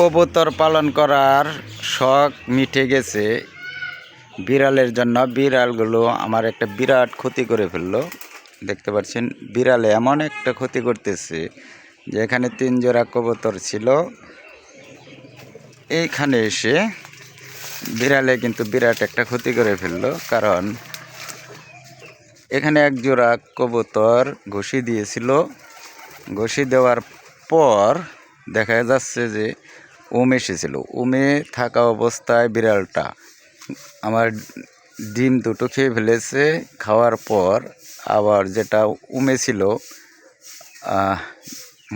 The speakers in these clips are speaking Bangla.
কবুতর পালন করার শখ মিটে গেছে। বিড়ালের জন্য বিড়ালগুলো আমার একটা বিরাট ক্ষতি করে ফেলল। দেখতে পাচ্ছেন, বিড়ালে এমন একটা ক্ষতি করতেছে যে এখানে তিন জোড়া কবুতর ছিল। এইখানে এসে বিড়ালে কিন্তু বিরাট একটা ক্ষতি করে ফেলল, কারণ এখানে এক জোড়া কবুতর ঘষি দিয়েছিল। ঘষি দেওয়ার পর দেখা যাচ্ছে যে ওম এসেছিল। ওমে থাকা অবস্থায় বিড়ালটা আমার ডিম দুটো খেয়ে ফেলেছে। খাওয়ার পর আবার যেটা উমে ছিল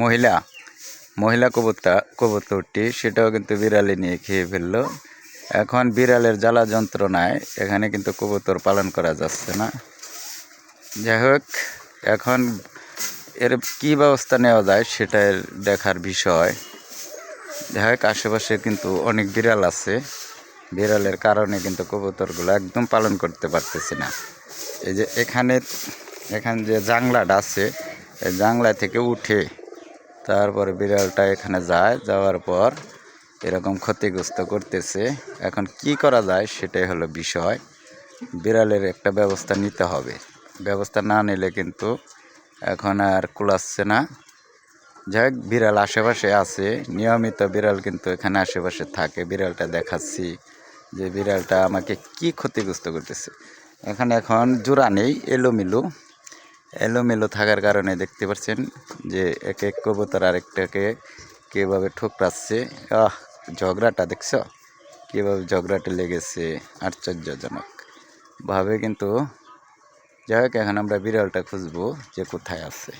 মহিলা মহিলা কবুতর কবুতরটি, সেটাও কিন্তু বিড়ালে নিয়ে খেয়ে ফেলল। এখন বিড়ালের জ্বালা যন্ত্রণায় এখানে কিন্তু কবুতর পালন করা যাচ্ছে না। যাই হোক, এখন এর কী ব্যবস্থা নেওয়া যায় সেটা দেখার বিষয়। যাই হোক, আশেপাশে কিন্তু অনেক বিড়াল আছে। বিড়ালের কারণে কিন্তু কবুতরগুলো একদম পালন করতে পারতেছি না। এই যে এখানে এখানে যে জাংলাটা আছে, এই জাংলা থেকে উঠে তারপরে বিড়ালটা এখানে যায়, যাওয়ার পর এরকম ক্ষতিগ্রস্ত করতেছে। এখন কি করা যায় সেটাই হলো বিষয়। বিড়ালের একটা ব্যবস্থা নিতে হবে। ব্যবস্থা না নিলে কিন্তু এখন আর কুলাচ্ছে না। যাই হোক বিড়াল আশেপাশে আছে। নিয়মিত বিড়াল কিন্তু এখানে আশেপাশে থাকে। বিড়ালটা দেখাচ্ছি যে বিড়ালটা আমাকে কি ক্ষতিগ্রস্ত করতেছে। এখানে এখন জোড়া নেই, এলোমেলো। এলোমেলো থাকার কারণে দেখতে পাচ্ছেন যে এক এক কবুতর আরেকটাকে কীভাবে ঠোকরাচ্ছে। আহ, ঝগড়াটা দেখছ? কীভাবে ঝগড়াটা লেগেছে? আশ্চর্যজনক। ভাবে কিন্তু যাই হোক এখন আমরা বিড়ালটা খুঁজবো যে কোথায় আছে।